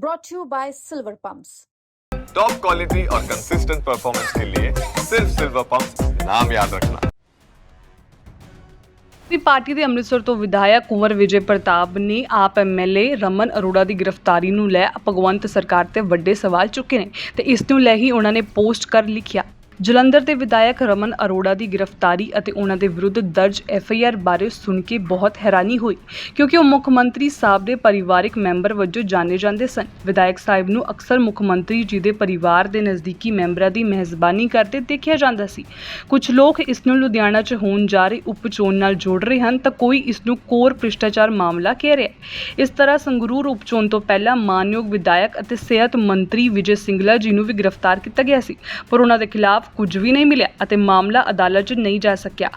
brought to you by Silver Pumps. Top quality और consistent performance के लिए सिर्फ सिल्वर पंप नाम याद रखना ਵੀ ਪਾਰਟੀ ਦੇ ਅੰਮ੍ਰਿਤਸਰ ਤੋਂ ਵਿਧਾਇਕ ਕੁੰਵਰ ਵਿਜੇ ਪ੍ਰਤਾਪ ਨੇ ਆਪ ਐਮਐਲਏ ਰਮਨ ਅਰੋੜਾ ਦੀ ਗ੍ਰਿਫਤਾਰੀ ਨੂੰ ਲੈ ਭਗਵੰਤ ਸਰਕਾਰ ਤੇ ਵੱਡੇ ਸਵਾਲ ਚੁੱਕੇ ਨੇ ਤੇ ਇਸ ਨੂੰ ਲੈ ਹੀ ਉਹਨਾਂ ਨੇ ਪੋਸਟ ਕਰ ਲਿਖਿਆ ਜਲੰਧਰ ਦੇ ਵਿਧਾਇਕ ਰਮਨ ਅਰੋੜਾ ਦੀ ਗ੍ਰਿਫਤਾਰੀ ਅਤੇ ਉਹਨਾਂ ਦੇ ਵਿਰੁੱਧ ਦਰਜ ਐਫਆਈਆਰ ਬਾਰੇ ਸੁਣ ਕੇ ਬਹੁਤ ਹੈਰਾਨੀ ਹੋਈ, ਕਿਉਂਕਿ ਉਹ ਮੁੱਖ ਮੰਤਰੀ ਸਾਹਿਬ ਦੇ ਪਰਿਵਾਰਕ ਮੈਂਬਰ ਵਜੋਂ ਜਾਣੇ ਜਾਂਦੇ ਸਨ। ਵਿਧਾਇਕ ਸਾਹਿਬ ਨੂੰ ਅਕਸਰ ਮੁੱਖ ਮੰਤਰੀ ਜੀ ਦੇ ਪਰਿਵਾਰ ਦੇ ਨਜ਼ਦੀਕੀ ਮੈਂਬਰਾਂ ਦੀ ਮੇਜ਼ਬਾਨੀ ਕਰਦੇ ਦੇਖਿਆ ਜਾਂਦਾ ਸੀ। ਕੁਝ ਲੋਕ ਇਸ ਨੂੰ ਲੁਧਿਆਣਾ 'ਚ ਹੋਣ ਜਾ ਰਹੀ ਉਪਚੋਣ ਨਾਲ ਜੋੜ ਰਹੇ ਹਨ ਤਾਂ ਕੋਈ ਇਸ ਨੂੰ ਕੋਰ ਭ੍ਰਿਸ਼ਟਾਚਾਰ ਮਾਮਲਾ ਕਹਿ ਰਿਹਾ ਹੈ। ਇਸ ਤਰ੍ਹਾਂ ਸੰਗਰੂਰ ਉਪਚੋਣ ਤੋਂ ਪਹਿਲਾਂ ਮਾਨਯੋਗ ਵਿਧਾਇਕ ਅਤੇ ਸਿਹਤ ਮੰਤਰੀ ਵਿਜੇ ਸਿੰਗਲਾ ਜੀ ਨੂੰ ਵੀ ਗ੍ਰਿਫਤਾਰ ਕੀਤਾ ਗਿਆ ਸੀ, ਪਰ ਉਹਨਾਂ ਦੇ ਖਿਲਾਫ ਕੁਝ ਵੀ ਨਹੀਂ ਮਿਲਿਆ ਅਤੇ ਮਾਮਲਾ ਅਦਾਲਤ 'ਚ ਨਹੀਂ ਜਾ ਸਕਿਆ।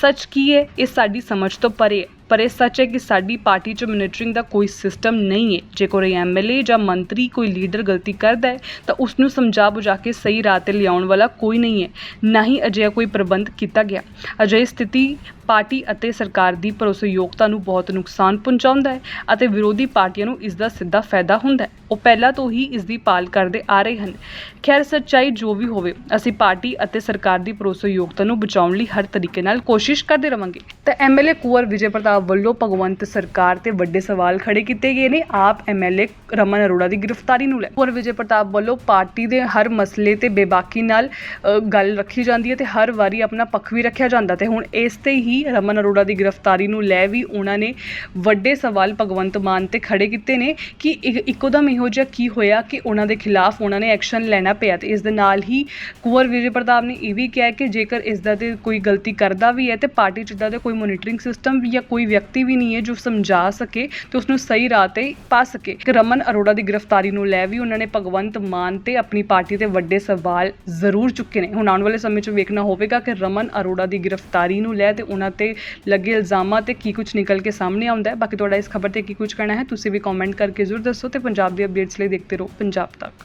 ਸੱਚ ਕੀ ਹੈ? ਇਹ ਸਾਡੀ ਸਮਝ ਤੋਂ ਪਰੇ ਹੈ। ਪਰ ਇਹ ਸੱਚ ਹੈ ਕਿ ਸਾਡੀ ਪਾਰਟੀ 'ਚ ਮੋਨੀਟਰਿੰਗ ਦਾ ਕੋਈ ਸਿਸਟਮ ਨਹੀਂ ਹੈ। ਜੇ ਕੋਈ ਐਮਐਲਏ ਜਾਂ ਮੰਤਰੀ, ਕੋਈ ਲੀਡਰ ਗਲਤੀ ਕਰਦਾ ਹੈ, ਤਾਂ ਉਸ ਨੂੰ ਸਮਝਾ ਬੁਝਾ ਕੇ ਸਹੀ ਰਾਹ ਤੇ ਲਿਆਉਣ ਵਾਲਾ ਕੋਈ ਨਹੀਂ ਹੈ। ਨਾ ਹੀ ਅਜਿਹਾ ਕੋਈ ਪ੍ਰਬੰਧ ਕੀਤਾ ਗਿਆ। ਅਜਿਹੀ ਸਥਿਤੀ ਪਾਰਟੀ ਅਤੇ ਸਰਕਾਰ ਦੀ ਭਰੋਸੇਯੋਗਤਾ ਨੂੰ ਬਹੁਤ ਨੁਕਸਾਨ ਪਹੁੰਚਾਉਂਦਾ ਹੈ ਅਤੇ ਵਿਰੋਧੀ ਪਾਰਟੀਆਂ ਨੂੰ ਇਸ ਦਾ ਸਿੱਧਾ ਫਾਇਦਾ ਹੁੰਦਾ ਹੈ। ਉਹ ਪਹਿਲਾਂ ਤੋਂ ਹੀ ਇਸ ਦੀ ਪਾਲ ਕਰਦੇ ਆ ਰਹੇ ਹਨ। ਖੈਰ, ਸੱਚਾਈ ਜੋ ਵੀ ਹੋਵੇ, ਅਸੀਂ ਪਾਰਟੀ ਅਤੇ ਸਰਕਾਰ ਦੀ ਭਰੋਸੇਯੋਗਤਾ ਨੂੰ ਬਚਾਉਣ ਲਈ ਹਰ ਤਰੀਕੇ ਨਾਲ ਕੋਸ਼ਿਸ਼ ਕਰਦੇ ਰਵਾਂਗੇ। ਤਾਂ ਐਮਐਲਏ ਕੁਵਰ ਵਿਜੇ ਪ੍ਰਤਾਪ ਵੱਲੋਂ ਭਗਵੰਤ ਸਰਕਾਰ ਤੇ ਵੱਡੇ ਸਵਾਲ ਖੜੇ ਕੀਤੇ ਗਏ ਨੇ। ਆਪ ਐਮਐਲਏ ਰਮਨ ਅਰੋੜਾ ਦੀ ਗ੍ਰਿਫਤਾਰੀ ਨੂੰ ਲੈ। ਕੁਵਰ ਵਿਜੇ ਪ੍ਰਤਾਪ ਵੱਲੋਂ ਪਾਰਟੀ ਦੇ ਹਰ ਮਸਲੇ ਤੇ ਬੇਬਾਕੀ ਨਾਲ ਗੱਲ ਰੱਖੀ ਜਾਂਦੀ ਹੈ ਤੇ ਹਰ ਵਾਰੀ ਆਪਣਾ ਪੱਖ ਵੀ ਰੱਖਿਆ ਜਾਂਦਾ ਤੇ ਹੁਣ ਇਸ ਤੇ ਹੀ ਰਮਨ ਅਰੋੜਾ ਦੀ ਗ੍ਰਿਫਤਾਰੀ ਨੂੰ ਲੈ ਵੀ ਉਹਨਾਂ ਨੇ ਵੱਡੇ ਸਵਾਲ ਭਗਵੰਤ ਮਾਨ ਤੇ ਖੜੇ ਕੀਤੇ ਨੇ ਕਿ ਇ- ਇੱਕੋਦਮ ਇਹੋ ਜਿਹਾ ਕੀ ਹੋਇਆ ਕਿ ਉਹਨਾਂ ਦੇ ਖਿਲਾਫ ਉਹਨਾਂ ਨੇ ਐਕਸ਼ਨ ਲੈਣਾ ਪਿਆ ਤੇ ਇਸ ਦੇ ਨਾਲ ਹੀ ਕੁਵਰ ਵਿਜੇ ਪ੍ਰਤਾਪ ਨੇ ਇਹ ਵੀ ਕਿਹਾ ਕਿ ਜੇਕਰ ਇਸ ਦਾ ਤੇ ਕੋਈ ਗਲਤੀ ਕਰਦਾ ਵੀ ਹੈ ਤੇ ਪਾਰਟੀ 'ਚ ਇੱਦਾਂ ਦਾ ਕੋਈ ਮੋਨੀਟਰਿੰਗ ਸਿਸਟਮ ਜਾਂ ਕੋਈ ਕੋਈ ਵਿਅਕਤੀ ਵੀ ਨਹੀਂ ਹੈ ਜੋ ਸਮਝਾ ਸਕੇ ਤੇ ਉਸ ਨੂੰ ਸਹੀ ਰਾਹ ਤੇ ਪਾ ਸਕੇ। ਕਿ ਰਮਨ ਅਰੋੜਾ ਦੀ ਗ੍ਰਿਫਤਾਰੀ ਨੂੰ ਲੈ ਵੀ ਉਹਨਾਂ ਨੇ ਭਗਵੰਤ ਮਾਨ ਤੇ ਆਪਣੀ ਪਾਰਟੀ ਤੇ ਵੱਡੇ ਸਵਾਲ ਜ਼ਰੂਰ ਚੁੱਕੇ ਨੇ। ਹੁਣ ਆਉਣ ਵਾਲੇ ਸਮੇਂ 'ਚ ਵੇਖਣਾ ਹੋਵੇਗਾ ਕਿ ਰਮਨ ਅਰੋੜਾ ਦੀ ਗ੍ਰਿਫਤਾਰੀ ਨੂੰ ਲੈ ਤੇ ਉਹਨਾਂ ਤੇ ਲੱਗੇ ਇਲਜ਼ਾਮਾਂ ਤੇ ਕੀ ਕੁਝ ਨਿਕਲ ਕੇ ਸਾਹਮਣੇ ਆਉਂਦਾ ਹੈ। ਬਾਕੀ ਤੁਹਾਡਾ ਇਸ ਖਬਰ ਤੇ ਕੀ ਕੁਝ ਕਹਿਣਾ ਹੈ, ਤੁਸੀਂ ਵੀ ਕਮੈਂਟ ਕਰਕੇ ਜ਼ਰੂਰ ਦੱਸੋ ਤੇ ਪੰਜਾਬ ਦੀ ਅਪਡੇਟਸ ਲਈ ਦੇਖਦੇ ਰਹੋ ਪੰਜਾਬ ਤੱਕ।